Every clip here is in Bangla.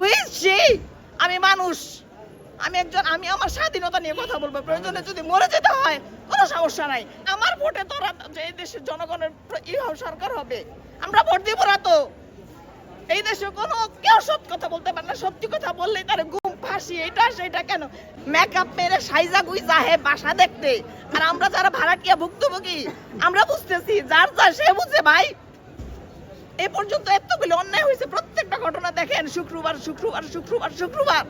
হয়েছি? আমি মানুষ। আমি একজন আমি আমার স্বাধীনতা নিয়ে কথা বলব। প্রয়োজনে যদি মরে যেতে হয়, কোনো সমস্যা নাই। আমার ভোটে তো এই দেশের জনগণের সরকার হবে। আমরা ভোট দিব না তো। এই দেশে কোনো কেউ সব কথা বলতে পারে না। সত্যি কথা বললে তার ঘুম ফাঁসি এটা সেটা কেন? মেকআপ মেরে সাইজা গুইজা হে বাসা দেখতে। আর আমরা যারা ভাড়াটিয়া ভুক্তভোগী, আমরা বুঝতেছি, যার যা সে বুঝে ভাই। এ পর্যন্ত এতগুলো অন্যায় হয়েছে প্রত্যেকটা ঘটনা দেখেন শুক্রবার শুক্রবার শুক্রবার শুক্রবার।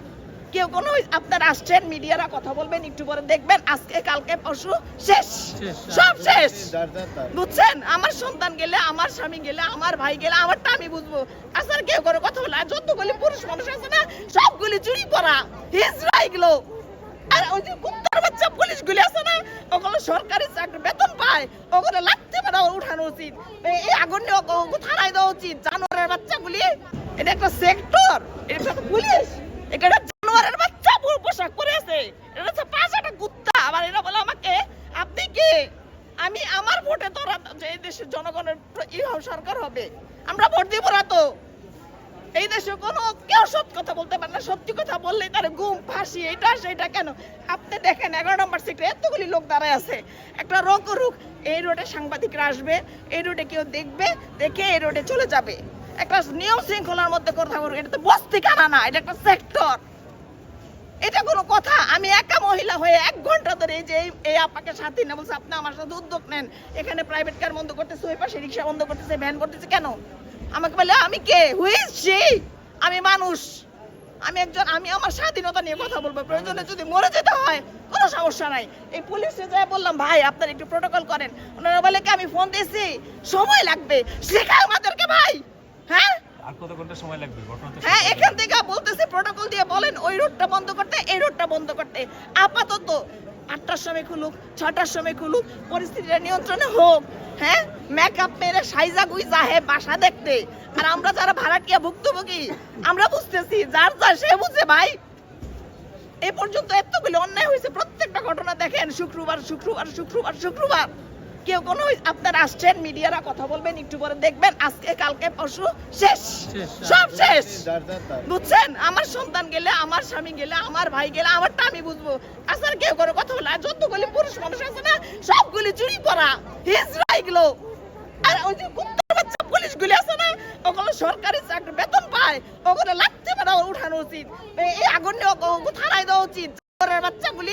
কেউ কোনো আপনার আসছেন মিডিয়ারা কথা বলবেন একটু পরে দেখবেন আজকে কালকে পরশু শেষ। সব শেষ। বুঝছেন? আমার সন্তান গেলে আমার স্বামী গেলে আমার ভাই গেলে আমারটা আমি বুঝব। আসলে কেউ করে কথা বলে আর যতগুলি পুরুষ মানুষ আছে না সবগুলি চুরি করা হিজড়া এগুলো। আর ওই যে কুত্তার বাচ্চা পুলিশ গুলি আছে ওগুলো সরকারি চাকরি, বেতন পায়। ওগুলো লাগতে পারে উঠানো উচিত। এই আগুন নিয়ে থানায় দেওয়া উচিত। জানোয়ারের বাচ্চাগুলি এটা একটা সেক্টর। এটা একটা পুলিশ। এটা একটা জানোয়ারের বাচ্চা পোশাক পরে আছে। এটা হচ্ছে পাঁচটা কুত্তা। আবার এরা বলে আমাকে, আপনি কে? আমি আমার ভোটে তো যে দেশের জনগণের সরকার হবে। আমরা ভোট দিব না তো। এই দেশে কোনো কেউ সত্য কথা বলতে পারে না, সত্যি কথা বললেই তার গুম ফাঁসি, এটা সেটা কেন? আপনি দেখেন, এগারো নম্বর সিটে এতগুলি লোক দাঁড়ায় আছে। একটা রোগ রুখ, এই রোডে সাংবাদিকরা আসবে, এই রোডে কেউ দেখবে, দেখে এই রোডে চলে যাবে। একটা নিয়ম শৃঙ্খলার মধ্যে কথা বলব, এটা তো বস্তি কানা না, এটা একটা সেক্টর এটা কোনো কথা, আমি একা মহিলা হয়ে এক ঘণ্টা ধরে যে এই আপাকে সাথে না বলছে, আপনি আমার সাথে উদ্যোগ নেন। এখানে প্রাইভেট কার বন্ধ করতেছে, ওই পাশে রিক্সা বন্ধ করতেছে ভ্যান করতেছে, কেন? আমাকে বলে আমি কে? হুইজ সে আমি মানুষ। আমি একজন আমি আমার স্বাধীনতা নিয়ে কথা বলব। প্রয়োজনে যদি মরে যেতে হয় কোনো সমস্যা নাই। এই পুলিশে যাই বললাম ভাই আপনার একটু প্রোটোকল করেন। ওনারা বলে কি? আমি ফোন দিয়েছি। সময় লাগবে। শেখায় আমাদেরকে ভাই। হ্যাঁ? আর কত ঘণ্টা সময় লাগবে? হ্যাঁ এখান থেকে বলতেছে প্রোটোকল দিয়ে বলেন ওই রোডটা বন্ধ করতে এই রোডটা বন্ধ করতে। আপাতত আটটার সময় খুলুক ছটার সময় খুলুক, পরিস্থিতিটা নিয়ন্ত্রণে হোক হ্যাঁ? মেকআপ মেরে সাইজা গুই যাহে বাসা দেখতে। আর আমরা যারা ভাড়াটিয়া ভুক্তভোগী, আমরা বুঝতেছি, যার যা সে বুঝে ভাই। এ পর্যন্ত এতগুলো অন্যায় হয়েছে, প্রত্যেকটা ঘটনা দেখেন, শুক্রবার শুক্রবার শুক্রবার শুক্রবার। কেউ কোনো আপনার আসছেন মিডিয়ারা কথা বলবেন একটু পরে দেখবেন আজকে কালকে পরশু শেষ। শেষ। সব শেষ। বুঝছেন? আমার সন্তান গেলে আমার স্বামী গেলে আমার ভাই গেলে আমারটা আমি বুঝব। আসলে কেউ করে কথা বলে যতগুলি পুরুষ মানুষ আছে না সবগুলি চুরি করা হিজড়া এগুলো। আর ওই যে কুত্তার বাচ্চা পুলিশ গুলি আছে না ওগুলো সরকারি চাকরি বেতন পায় ওগুলো লাগতে পারে উঠানো উচিত। এই আগুন নিয়ে থানায় দেওয়া উচিত। জানোয়ারের বাচ্চাগুলি